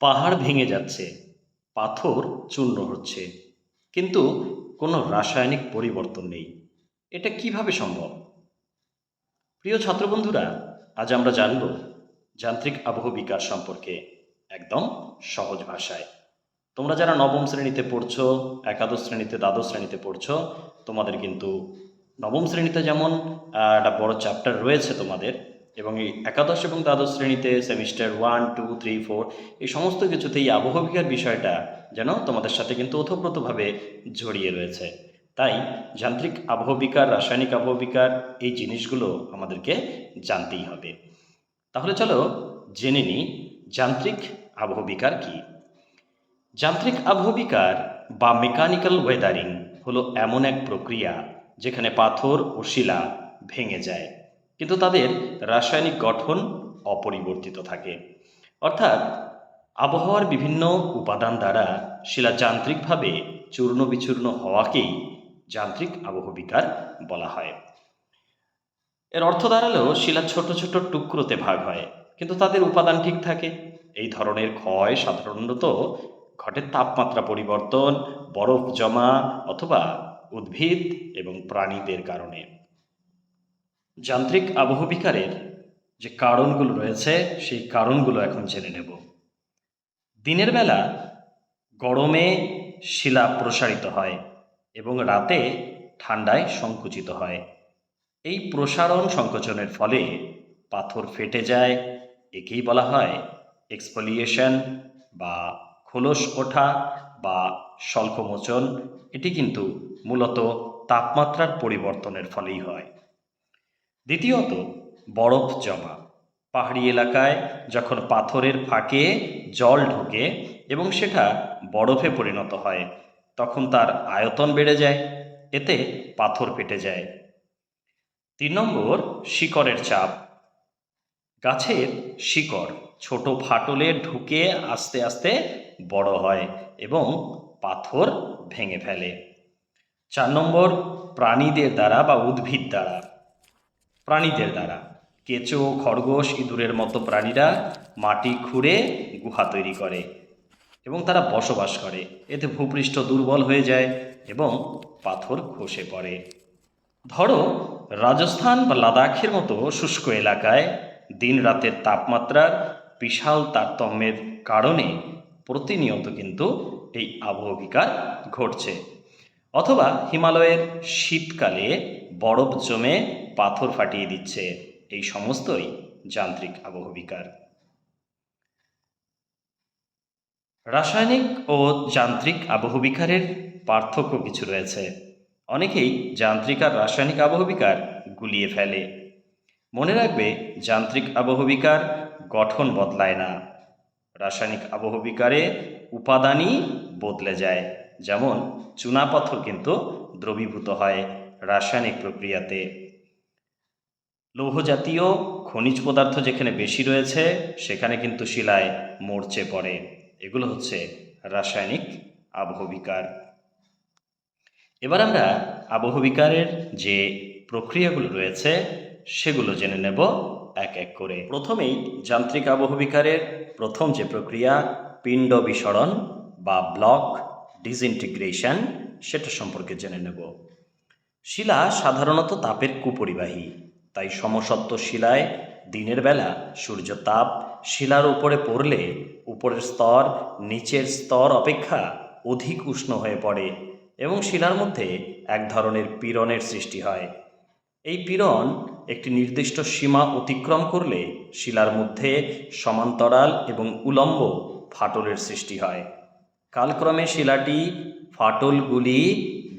পাহাড় ভেঙে যাচ্ছে, পাথর চূর্ণ হচ্ছে। কিন্তু কোনো রাসায়নিক পরিবর্তন নেই। এটা কীভাবে সম্ভব? প্রিয় ছাত্রবন্ধুরা, আজ আমরা জানব যান্ত্রিক আবহ বিকাশ সম্পর্কে একদম সহজ ভাষায়। তোমরা যারা নবম শ্রেণীতে পড়ছো, একাদশ শ্রেণীতে, দ্বাদশ শ্রেণীতে পড়ছো, তোমাদের কিন্তু নবম শ্রেণীতে যেমন একটা বড় চ্যাপ্টার রয়েছে তোমাদের এবং এই একাদশ এবং দ্বাদশ শ্রেণীতে semester one, two, three, four, এই সমস্ত কিছুতে এই আবহবিকার বিষয়টা যেন তোমাদের সাথে কিন্তু ওতপ্রোতভাবে জড়িয়ে রয়েছে। তাই যান্ত্রিক আবহবিকার, রাসায়নিক আবহবিকার এই জিনিসগুলো আমাদেরকে জানতেই হবে। তাহলে চলো জেনে নিই যান্ত্রিক আবহবিকার কি। যান্ত্রিক আবহবিকার বা মেকানিক্যাল ওয়েদারিং হলো এমন এক প্রক্রিয়া যেখানে পাথর ও শিলা ভেঙে যায়। কিন্তু তাদের রাসায়নিক গঠন অপরিবর্তিত থাকে। অর্থাৎ আবহাওয়ার বিভিন্ন উপাদান দ্বারা শিলা যান্ত্রিকভাবে চূর্ণ বিচূর্ণ হওয়াকেই যান্ত্রিক আবহবিকার বলা হয়। এর অর্থ দাঁড়ালেও শিলা ছোট ছোট টুকরোতে ভাগ হয়, কিন্তু তাদের উপাদান ঠিক থাকে। এই ধরনের ক্ষয় সাধারণত ঘটে তাপমাত্রা পরিবর্তন, বরফ জমা অথবা উদ্ভিদ এবং প্রাণীদের কারণে। যান্ত্রিক আবহবিকারের যে কারণগুলো রয়েছে, সেই কারণগুলো এখন জেনে নেব। দিনের বেলা গরমে শিলা প্রসারিত হয় এবং রাতে ঠান্ডায় সংকুচিত হয়। এই প্রসারণ সংকোচনের ফলে পাথর ফেটে যায়, একেই বলা হয় এক্সপোলিয়েশন বা খোলস ওঠা বা স্বল্পমোচন। এটি কিন্তু মূলত তাপমাত্রার পরিবর্তনের ফলেই হয়। দ্বিতীয়ত, বরফ জমা। পাহাড়ি এলাকায় যখন পাথরের ফাঁকে জল ঢোকে এবং সেটা বরফে পরিণত হয়, তখন তার আয়তন বেড়ে যায়, এতে পাথর ফেটে যায়। তিন নম্বর, শিকড়ের চাপ। গাছের শিকড় ছোট ফাটলে ঢুকে আস্তে আস্তে বড় হয় এবং পাথর ভেঙে ফেলে। চার নম্বর, প্রাণীদের দ্বারা বা উদ্ভিদ দ্বারা। প্রাণীদের দ্বারা। কেঁচো, খরগোশ, ইঁদুরের মতো প্রাণীরা মাটি খুঁড়ে গুহা তৈরি করে এবং তারা বসবাস করে। এতে ভূপৃষ্ঠ দুর্বল হয়ে যায় এবং পাথর খসে পড়ে। ধরো, রাজস্থান বা লাদাখের মতো শুষ্ক এলাকায় দিন রাতের তাপমাত্রার বিশাল তারতম্যের কারণে প্রতিনিয়ত কিন্তু এই আবহবিকার ঘটছে। অথবা হিমালয়ের শীতকালে বরফ জমে পাথর ফাটিয়ে দিচ্ছে। এই সমস্তই যান্ত্রিক আবহবিকার। রাসায়নিক ও যান্ত্রিক আবহবিকারের পার্থক্য কিছু রয়েছে। অনেকেই যান্ত্রিক আর রাসায়নিক আবহবিকার গুলিয়ে ফেলে। মনে রাখবে, যান্ত্রিক আবহবিকার গঠন বদলায় না। রাসায়নিক আবহবিকারে উপাদানই বদলে যায়। যেমন চুনাপাথর কিন্তু দ্রবীভূত হয় রাসায়নিক প্রক্রিয়াতে। লৌহজাতীয় খনিজ পদার্থ যেখানে বেশি রয়েছে, সেখানে কিন্তু শিলায় মরচে পড়ে। এগুলো হচ্ছে রাসায়নিক আবহবিকার। এবার আমরা আবহবিকারের যে প্রক্রিয়াগুলো রয়েছে, সেগুলো জেনে নেব এক এক করে। প্রথমেই যান্ত্রিক আবহবিকারের প্রথম যে প্রক্রিয়া, পিণ্ড বিসরণ বা ব্লক ডিসইন্টিগ্রেশন সেটা সম্পর্কে জেনে নেব। শিলা সাধারণত তাপের কুপরিবাহী, তাই সমসত্ব শিলায় দিনের বেলা সূর্য তাপ শিলার উপরে পড়লে উপরের স্তর, নিচের স্তর অপেক্ষা অধিক উষ্ণ হয়ে পড়ে এবং শিলার মধ্যে এক ধরনের পীড়নের সৃষ্টি হয়। এই পীড়ন একটি নির্দিষ্ট সীমা অতিক্রম করলে শিলার মধ্যে সমান্তরাল এবং উলম্ব ফাটলের সৃষ্টি হয়। কালক্রমে শিলাটি ফাটলগুলি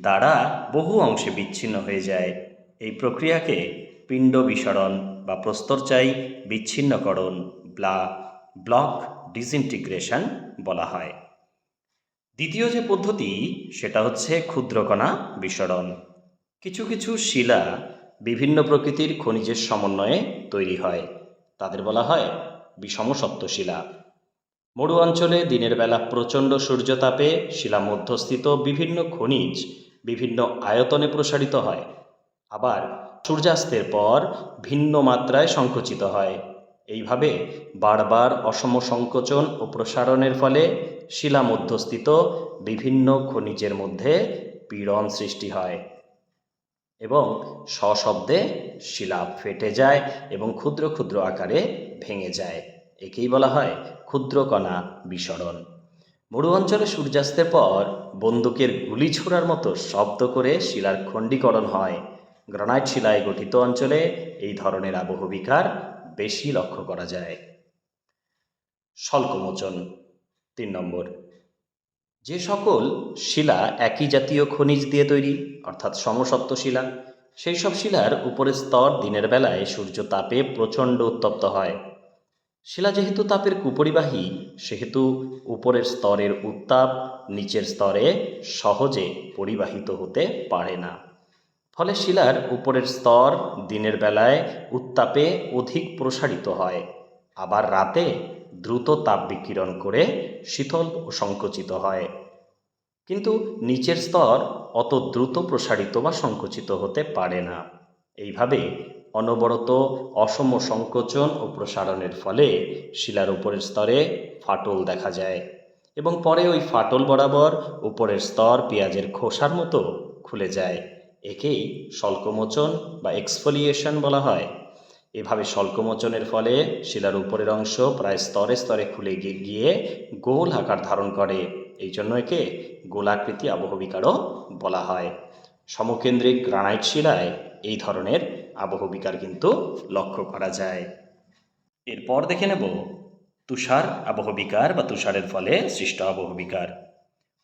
দ্বারা বহু অংশে বিচ্ছিন্ন হয়ে যায়। এই প্রক্রিয়াকে পিণ্ড বিসরণ বা প্রস্তরচাই বিচ্ছিন্নকরণ, ব্লা, ব্লক ডিসইন্টিগ্রেশন বলা হয়। দ্বিতীয় যে পদ্ধতি, সেটা হচ্ছে ক্ষুদ্রকণা বিসরণ। কিছু কিছু শিলা বিভিন্ন প্রকৃতির খনিজের সমন্বয়ে তৈরি হয়। তাদের বলা হয় বিষমসত্ব শিলা। মরু অঞ্চলে দিনের বেলা প্রচণ্ড সূর্যতাপে শিলা মধ্যস্থিত বিভিন্ন খনিজ বিভিন্ন আয়তনে প্রসারিত হয়। আবার সূর্যাস্তের পর ভিন্ন মাত্রায় সংকুচিত হয়। এইভাবে বারবার অসম সংকোচন ও প্রসারণের ফলে শিলা মধ্যস্থিত বিভিন্ন খনিজের মধ্যে পীড়ন সৃষ্টি হয় এবং সশব্দে শিলা ফেটে যায় এবং ক্ষুদ্র ক্ষুদ্র আকারে ভেঙে যায়। একেই বলা হয় ক্ষুদ্রকণা বিসরণ। মরু অঞ্চলে সূর্যাস্তের পর বন্দুকের গুলি ছোড়ার মতো শব্দ করে শিলার খণ্ডীকরণ হয়। গ্রানাইট শিলায় গঠিত অঞ্চলে এই ধরনের আবহবিকার বেশি লক্ষ্য করা যায়। স্বল্পমোচন তিন নম্বর। যে সকল শিলা একই জাতীয় খনিজ দিয়ে তৈরি, অর্থাৎ সমসত্ব শিলা, সেই সব শিলার উপরের স্তর দিনের বেলায় সূর্য তাপে প্রচণ্ড উত্তপ্ত হয়। শিলা যেহেতু তাপের কুপরিবাহী, সেহেতু উপরের স্তরের উত্তাপ নিচের স্তরে সহজে পরিবাহিত হতে পারে না। ফলে শিলার উপরের স্তর দিনের বেলায় উত্তাপে অধিক প্রসারিত হয়। আবার রাতে দ্রুত তাপ বিকিরণ করে শীতল ও সংকুচিত হয়। কিন্তু নিচের স্তর অত দ্রুত প্রসারিত বা সংকুচিত হতে পারে না। এইভাবে অনবরত অসম সংকোচন ও প্রসারণের ফলে শিলার উপরের স্তরে ফাটল দেখা যায় এবং পরে ওই ফাটল বরাবর উপরের স্তর পেঁয়াজের খোসার মতো খুলে যায়। একেই স্বল্পমোচন বা এক্সফোলিয়েশন বলা হয়। এভাবে স্বল্পমোচনের ফলে শিলার উপরের অংশ প্রায় স্তরে স্তরে খুলে গিয়ে গোল আকার ধারণ করে। এই জন্য একে গোলাকৃতি আবহবিকারও বলা হয়। সমকেন্দ্রিক গ্রানাইট শিলায় এই ধরনের আবহবিকার কিন্তু লক্ষ্য করা যায়। এরপর দেখে নেব তুষার আবহবিকার বা তুষারের ফলে সৃষ্ট আবহবিকার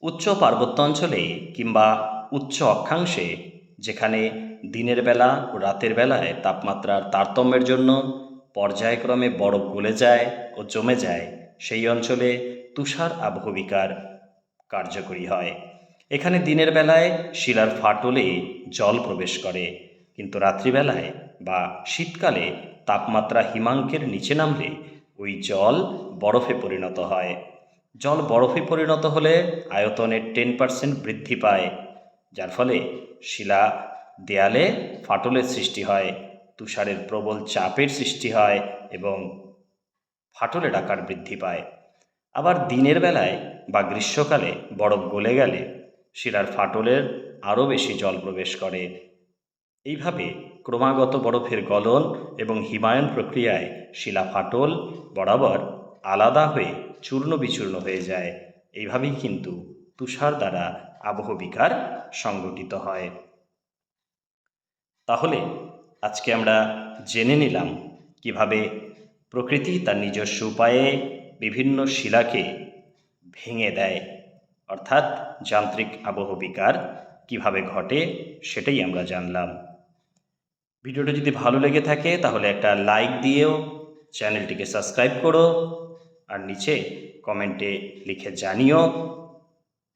উচ্চ পার্বত্য অঞ্চলে কিংবা উচ্চ অক্ষাংশে, যেখানে দিনের বেলা ও রাতের বেলায় তাপমাত্রার তারতম্যের জন্য পর্যায়ক্রমে বরফ গলে যায় ও জমে যায়, সেই অঞ্চলে তুষার আবহবিকার কার্যকরী হয়। এখানে দিনের বেলায় শিলার ফাটলে জল প্রবেশ করে। কিন্তু রাত্রিবেলায় বা শীতকালে তাপমাত্রা হিমাঙ্কের নিচে নামলে ওই জল বরফে পরিণত হয়। জল বরফে পরিণত হলে আয়তনের টেন পার্সেন্ট বৃদ্ধি পায়, যার ফলে শিলা দেয়ালে ফাটলের সৃষ্টি হয়, তুষারের প্রবল চাপের সৃষ্টি হয় এবং ফাটলের আকার বৃদ্ধি পায়। আবার দিনের বেলায় বা গ্রীষ্মকালে বরফ গলে গেলে শিলার ফাটলের আরও বেশি জল প্রবেশ করে। এইভাবে ক্রমাগত বরফের গলন এবং হিমায়ন প্রক্রিয়ায় শিলা ফাটল বরাবর আলাদা হয়ে চূর্ণ বিচূর্ণ হয়ে যায়। এইভাবেই কিন্তু তুষার দ্বারা আবহবিকার সংগঠিত হয়। তাহলে আজকে আমরা জেনে নিলাম কীভাবে প্রকৃতি তার নিজস্ব উপায়ে বিভিন্ন শিলাকে ভেঙে দেয়। অর্থাৎ যান্ত্রিক আবহবিকার কীভাবে ঘটে সেটাই আমরা জানলাম। ভিডিওটা যদি ভালো লেগে থাকে, তাহলে একটা লাইক দিয়েও চ্যানেলটিকে সাবস্ক্রাইব করো। আর নিচে কমেন্টে লিখে জানিও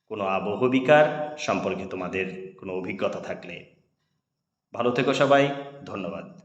কোনো আবহ বিকার সম্পর্কে তোমাদের কোনো অভিজ্ঞতা থাকলে। ভালো থেকো সবাই, ধন্যবাদ।